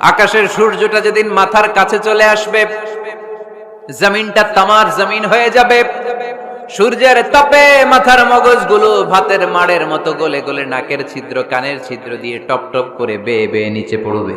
আকাশের সূর্যটা যেদিন মাথার কাছে চলে আসবে, জমিনটা তামার জমিন হয়ে যাবে। সূর্যের তাপে মাথার মগজগুলো ভাতের মাড়ের মতো গলে গলে নাকের ছিদ্র, কানের ছিদ্র দিয়ে টপ টপ করে বেয়ে বেয়ে নিচে পড়বে।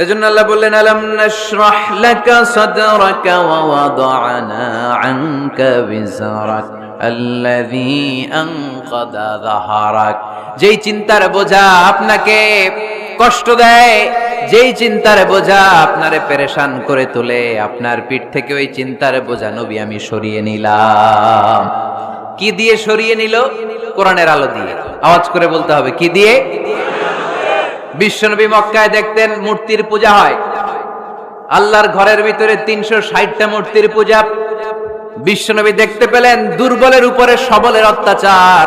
এজন্য আল্লাহ বললেন, আলাম নাশরাহ লাকা সাদরাকা ওয়া ওয়াদানা আনকা বিজরাক আল্লাযী আনকাদা যাহারাক। যেই চিন্তার বোঝা আপনাকে কষ্ট দেয়, যেই চিন্তার বোঝা আপনারে পেরেশান করে তোলে, আপনার পিঠ থেকে ওই চিন্তার বোঝা নবী আমি সরিয়ে নিলাম। কি দিয়ে সরিয়ে নিল? কোরআনের আলো দিয়ে। আওয়াজ করে বলতে হবে, কি দিয়ে? বিশ্বনবী মক্কায় দেখতেন মূর্তির পূজা হয়। আল্লাহর ঘরের ভিতরে তিনশো ষাটটা মূর্তির পূজা। বিশ্বনবী দেখতে পেলেন দুর্বলের উপরে সবলের অত্যাচার।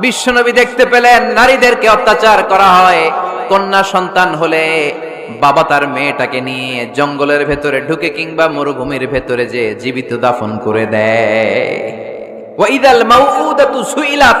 বিশ্বনবী দেখতে পেলেন নারীদেরকে অত্যাচার করা হয়। কন্যা সন্তান হলে বাবা তার মেয়েটাকে নিয়ে জঙ্গলের ভেতরে ঢুকে কিংবা মরুভূমির ভেতরে যে জীবিত দাফন করে দেয়। ওয়াইদাল মাউউদাতু সুইলাত।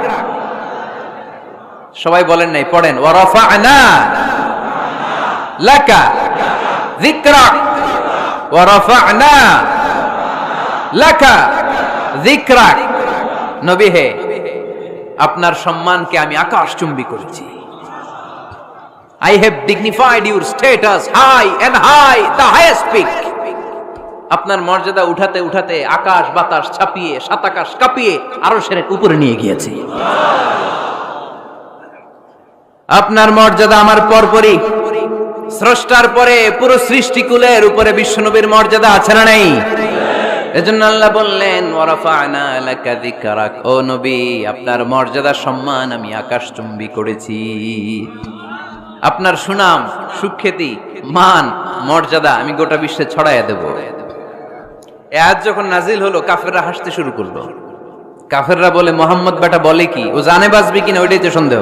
সবাই বলেন নাই পড়েন ওয়ারাফা'না লাকা যিকরাক ওয়ারাফা'না লাকা যিকরাক নবী হে আপনার সম্মানকে আমি আকাশচুম্বী করেছি। I have dignified your status high and high, the highest peak. আপনার মর্যাদা উঠাতে উঠাতে আকাশ বাতাস ছাপিয়ে সাত আকাশ কাঁপিয়ে আরও সেরে উপরে নিয়ে গিয়েছি। আপনার মর্যাদা আমার পরপরই। স্রষ্টার পরে পুরো সৃষ্টিকুলের উপরে বিশ্বনবীর মর্যাদা আছে না নেই? এজন্য আল্লাহ বললেন, ওয়ারাফা'না লাকা যিকরাক। ও নবী, আপনার মর্যাদা সম্মান আমি আকাশচুম্বী করেছি। আপনার সুনাম, সুখ্যাতি, মান, মর্যাদা আমি গোটা বিশ্বে ছড়াইয়া দেব। আজ যখন নাজিল হলো, কাফেররা হাসতে শুরু করল। কাফেররা বলে, মোহাম্মদ বেটা বলে কি? ও জানে বাজবি কিনা ওইটাই তো সন্দেহ।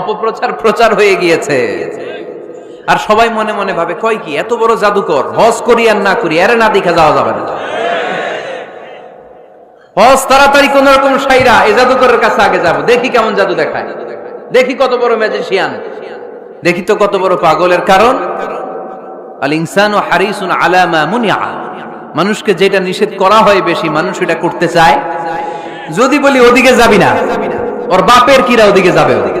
অপপ্রচার প্রচার হয়ে গিয়েছে। আর সবাই মনে মনে ভাবে, কয় কি, এত বড় জাদুকর, হজ করি আর না করি আরে না দেখে যাওয়া যাবে না। হজ তাড়াতাড়ি কোন রকম সাইরা এই জাদুকরের কাছে আগে যাব। দেখি কেমন জাদু দেখায়। দেখি কত বড় ম্যাজিশিয়ান দেখি তো কত বড় পাগলের কারণ। আল ইনসান ও হারিসুন আলামা মুনিয়া মানুষকে যেটা নিষেধ করা হয় বেশি, মানুষ এটা করতে চায়। যদি বলি ওদিকে যাবি না, ওর বাপের কিরা ওদিকে যাবে? ওদিকে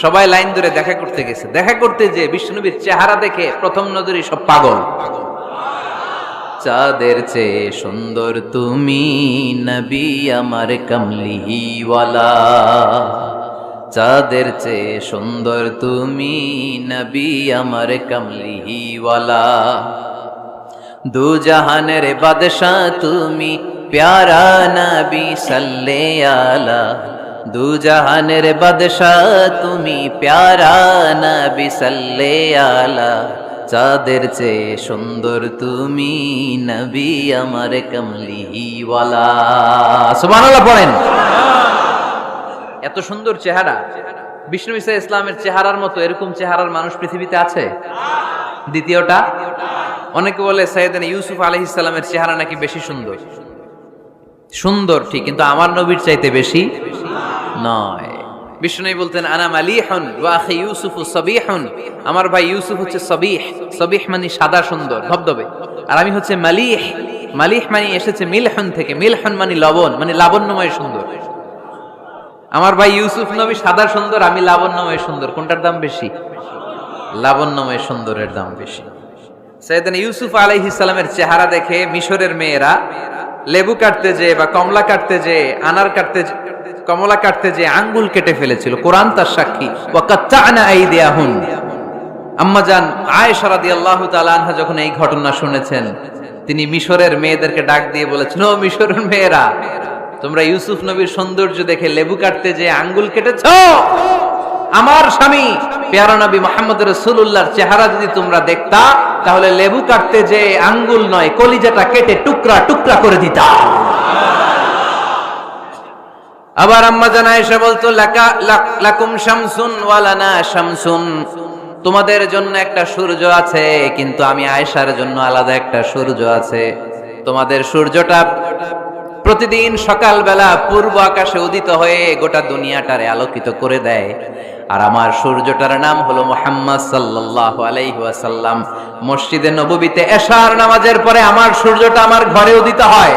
সবাই লাইন ধরে দেখা করতে গেছে। দেখা করতে যে বিষ্ণুনবীর চেহারা দেখে প্রথম নজরই সব পাগল। চাঁদের চেয়ে সুন্দর তুমি নবী আমার কমলিওয়ালা। চাঁদের চেয়ে সুন্দর তুমি নবী আমার কমলিওয়ালা। দু জাহানের বাদশাহ তুমি, প্যারা নবী সাল্লে আলা। দু জাহানের বাদশাহ, তুমি প্যারা নবী সাল্লে আলা। চাঁদের চেয়ে সুন্দর তুমি নবী আমার কমলিওয়ালা। সুবহানাল্লাহ পড়েন। এত সুন্দর চেহারা। বিষ্ণু ইসা ইসলামের চেহারার মতো এরকম চেহারার মানুষ পৃথিবীতে আছে? দ্বিতীয়টা, অনেকে বলে সৈয়দান ইউসুফ আলহ ইসলামের চেহারা নাকি বেশি সুন্দর? সুন্দর, ঠিক, কিন্তু আমার নবীর চাইতে বেশি নয়। বিষ্ণু বলতেন, আনা মালিহন ওয়াখি ইউসুফ সবিহন। আমার ভাই ইউসুফ হচ্ছে সবিহ। সবিহ মানে সাদা সুন্দর, ধবধবে। আর আমি হচ্ছে মালিহ। মালিহ মানে এসেছে মিলহন থেকে। মিলহন মানে লবণ মানে লাবণ্যময় সুন্দর। আমার ভাই ইউসুফ নবী সাদা সুন্দর, আমি লাবণ্যময় সুন্দর। কোনটার দাম বেশি? লাবণ্যময় সুন্দরের দাম বেশি। সৈয়দান ইউসুফ আলাইহিস সালামের চেহারা দেখে মিশরের মেয়েরা লেবু কাটতে যে বা কমলা কাটতে যে, আনার কাটতে কমলা কাটতে যে আঙ্গুল কেটে ফেলেছিল। কোরআন তার সাক্ষী। আম্মাজান আয়েশা রাদিয়াল্লাহু তাআলা আনহা যখন এই ঘটনা শুনেছেন, তিনি মিশরের মেয়েদেরকে ডাক দিয়ে বলেছেন, ও মিশরের মেয়েরা, তোমরা ইউসুফ নবীর সৌন্দর্য দেখে লেবু কাটতে যে আঙ্গুল কেটেছ? আমার স্বামী, পেয়ারা নবী মোহাম্মদ রসুল্লাহর চেহারা যদি তোমরা দেখতা, তাহলে লেবু কাটতে যে আঙ্গুল নয়, কলিজাটা কেটে টুকরা টুকরা করে দিতা। আবার আম্মা জানা এসে বলতো লাকুম শামসুন ওয়ালানা শামসুন। তোমাদের জন্য একটা সূর্য আছে, কিন্তু আমি আয়েশার জন্য আলাদা একটা সূর্য আছে। তোমাদের সূর্যটা প্রতিদিন সকালবেলা পূর্ব আকাশে উদিত হয়ে গোটা দুনিয়াটারে আলোকিত করে দেয়। আর আমার সূর্যটার নাম হলো মোহাম্মদ সাল্লাহ আলাইহি মসজিদে নববীতে এশার নামাজের পরে আমার সূর্যটা আমার ঘরে উদিত হয়।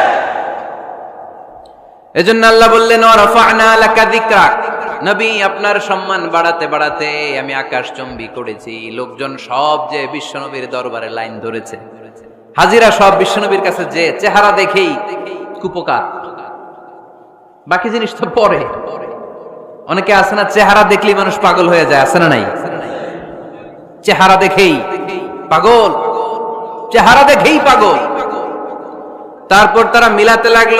এজন্য আল্লাহ বললেন নবী, আপনার সম্মান বাড়াতে বাড়াতে আমি আকাশ চম্বি করেছি। লোকজন সব যে বিশ্বনবীর দরবারে লাইন ধরেছে। হাজিরা সব বিশ্বনবীর কাছে যে চেহারা দেখেই কুপকার। বাকি জিনিস তো পরে। অনেকে আছে না, চেহারা দেখলেই মানুষ পাগল হয়ে যায়, আছে না নাই? চেহারা দেখেই পাগল। চেহারা দেখেই পাগল। তারপর তারা মিলাতে লাগল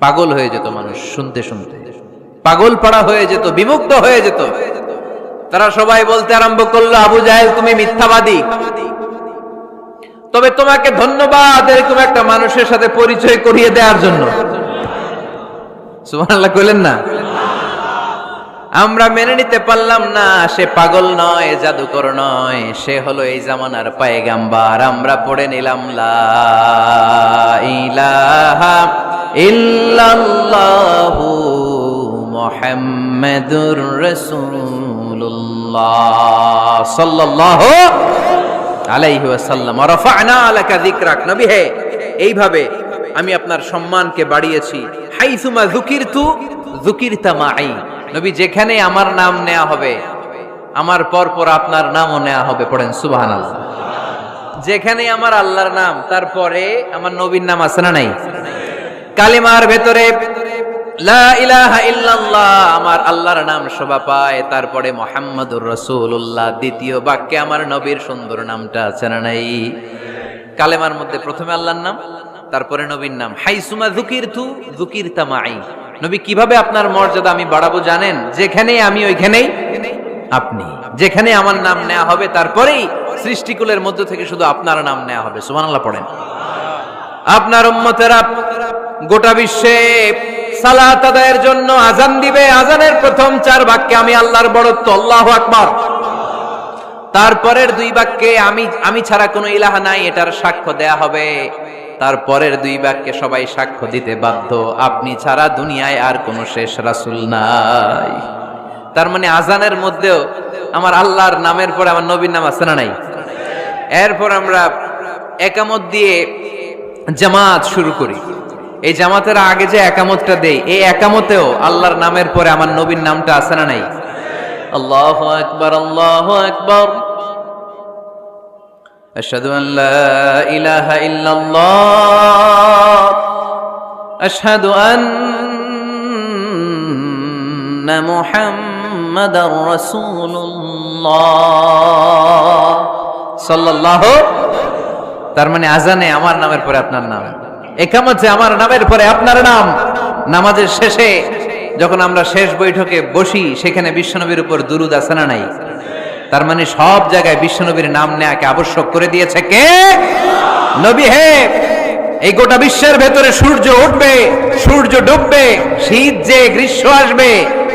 পাগল হয়ে যেত মানুষ, শুনতে শুনতে। পাগল পাড়া হয়ে যেত, বিমুগ্ধ হয়ে যেত। তারা সবাই বলতে আরম্ভ করল, আবু জাহেল, তুমি মিথ্যাবাদী। তবে তোমাকে ধন্যবাদ এরকম একটা মানুষের সাথে পরিচয় করিয়ে দেওয়ার জন্য। সুবহানাল্লাহ কইলেন না? আমরা মেনে নিতে পারলাম না, সে পাগল নয়, জাদুকর নয়, সে হলো এই জামানার পায়গাম্বার। আমরা পড়ে নিলাম ইল্লাল্লাহু মুহাম্মাদুর রাসূলুল্লাহ সাল্লাল্লাহু আলাইহি ওয়াসাল্লাম। ওয়া রাফা'না লাকা যিকরাক। নবী হে, এইভাবে আমি আপনার সম্মানকে বাড়িয়েছি। হাইসুমা যুকিরতু, যুকিরতা মাই নবী, যেখানে আমার নাম নেওয়া হবে, আমার পর পর আপনার নামও নেওয়া হবে, পড়েন সুবাহান আল্লাহ যেখানে আমার আল্লাহর নাম, তারপরে আমার নবীর নাম আছে না নাই? কালিমার ভেতরে আমার আল্লাহর নাম শোভা পায়, তারপরে মোহাম্মদুর রসুল্লাহ দ্বিতীয় বাক্যে আমার নবীর সুন্দর নামটা আছে না নাই? কালেমার মধ্যে প্রথমে আল্লাহর নাম তারপরে নবীর নাম, হাইসুমা জুকির তু জুকির তামাই নবী কীভাবে আপনার মর্যাদা আমি বাড়াবো জানেন? যেখানে আমি, ওইখানেই আপনি। যেখানে আমার নাম নেওয়া হবে, তারপরেই সৃষ্টিকুলের মধ্য থেকে শুধু আপনার নাম নেওয়া হবে। সুবহানাল্লাহ পড়েন। আপনার উম্মতেরা গোটা বিশ্বে সালাত আদায়ের জন্য আজান দিবে। আজানের প্রথম চার বাক্যে আমি আল্লাহর বড়ত্ব আল্লাহ আকবার। তারপরের দুই বাক্যে আমি আমি ছাড়া কোনো ইলাহা নাই, এটার সাক্ষ্য দেয়া হবে। তারপরের দুই বাক্যে সবাই সাক্ষ্য দিতে বাধ্য। আপনি ছাড়া দুনিয়ায় আর কোনো শেষ রাসুল নাই। তার মানে আজানের মধ্যেও আমার আল্লাহর নামের পরে আমার নবীর নাম আছে না নাই? এরপর আমরা একামত দিয়ে জামাত শুরু করি। এই জামাতের আগে যে একামতটা দেই, এই একামতেও আল্লাহর নামের পরে আমার নবীর নামটা আছে না নাই? আল্লাহ আকবার আল্লাহ আকবার। أشهد أن لا إله إلا الله أشهد أن محمدا رسول الله صلى الله তার মানে আজানে আমার নামের পরে আপনার নাম একামতে আমার নামের পরে আপনার নাম নামাজের শেষে যখন আমরা শেষ বৈঠকে বসি সেখানে বিশ্বনবীর উপর দুরুদ আছে না নাই তার মানে সব জায়গায় বিশ্বনবীর নাম নেয়াকে আবশ্যক করে দিয়েছে কে? নবী হে, এই গোটা বিশ্বের ভেতরে সূর্য উঠবে, সূর্য ডুববে, শীত যে গ্রীষ্ম আসবে,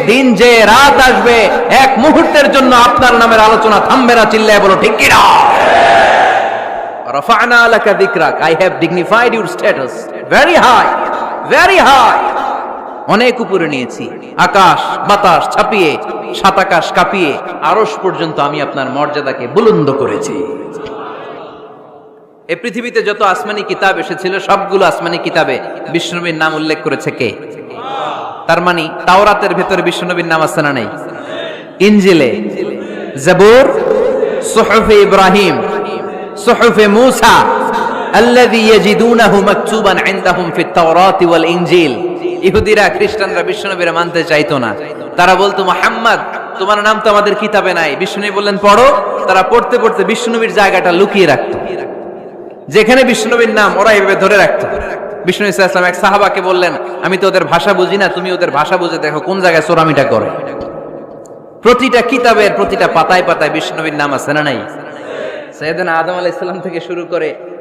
দিন যে রাত আসবে, এক মুহূর্তের জন্য আপনার নামের আলোচনা থামবে না, চিল্লায় বলো, ঠিক কিনা? রফানা লাকা যিকরাক I have dignified your status very high very high অনেক উপরে নিয়েছি। আকাশ, বাতাস ছাপিয়ে, সাত আকাশ কাঁপিয়ে আরস পর্যন্ত আমি আপনার মর্যাদাকে বুলন্দ করেছি। এ পৃথিবীতে যত আসমানি কিতাব এসেছিল, সবগুলো আসমানি কিতাবে বিষ্ণুবীর নাম উল্লেখ করেছে কে? তার মানে তাওরাতের ভেতরে বিষ্ণুবীর নাম আসে না নেই? ইঞ্জিলে জবুর, সোহফে ইব্রাহিম, সোহফে মুসা, আল্লাযী ইয়াজিদুনাহু মাকতুবান ইনদাহুম ফিত তাওরাতি ওয়াল ইনজিল। ইহুদিরা, খ্রিস্টানরা বিষ্ণুনবীরা মানতে চাইতো না। তারা বলতো, মোহাম্মদ, তোমার নাম তো আমাদের কিতাবে নাই। বিষ্ণু বললেন, পড়ো। তারা পড়তে পড়তে বিষ্ণুনবীর জায়গাটা লুকিয়ে রাখতো। যেখানে বিষ্ণুনবীর নাম ওরা এভাবে ধরে রাখতো। বিষ্ণু ইসলাম এক সাহাবাকে বললেন, আমি তো ওদের ভাষা বুঝি না, তুমি ওদের ভাষা বুঝে দেখো, কোন জায়গায় চোরামিটা করে? প্রতিটা কিতাবের প্রতিটা পাতায় পাতায় বিষ্ণুনবীর নাম আছে না নাই? সৈয়দনা আদম আলাইহিস সালাম থেকে শুরু করে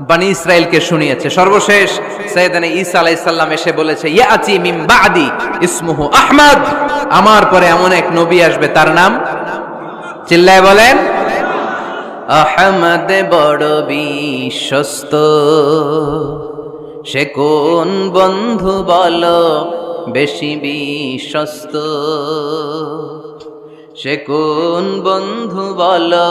বানি ইসরায়েলকে শুনিয়েছে। সর্বশেষ সৈয়দানা ঈসা আলাইহিস সালাম এসে বলেছে, ইয়াতি মিন বাদি ইসমুহু আহমদ। আমার পরে এমন এক নবী আসবে, তার নাম? চিল্লায় বলেন, আহমদ বড় বিশ্বস্ত। সে কোন বন্ধু বলো বেশি বিশ্বস্ত? সে কোন বন্ধু বলো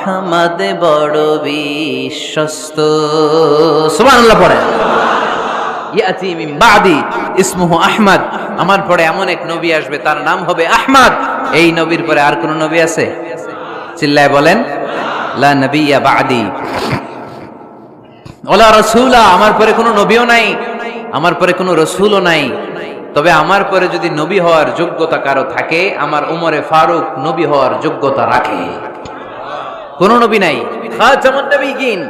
আহমদ বড় বিশ্বস্ত। সুবহানাল্লাহ পড়ে। ইয়াতি মিন বাদি ইসমুহু আহমদ। আমার পরে এমন এক নবী আসবে তার নাম হবে আহমদ। এই নবীর পরে আর কোন নবী আছে? চিল্লায় বলেন লা নবিয়া বাদি। ওলা রসুলা আমার পরে কোনো নবীও নাই আমার পরে কোনো রসুলও নাই। তবে আমার পরে যদি নবী হওয়ার যোগ্যতা কারও থাকে আমার উমরে ফারুক নবী হওয়ার যোগ্যতা রাখে। কোন নবী নাই। খাতামুন নবীগিন।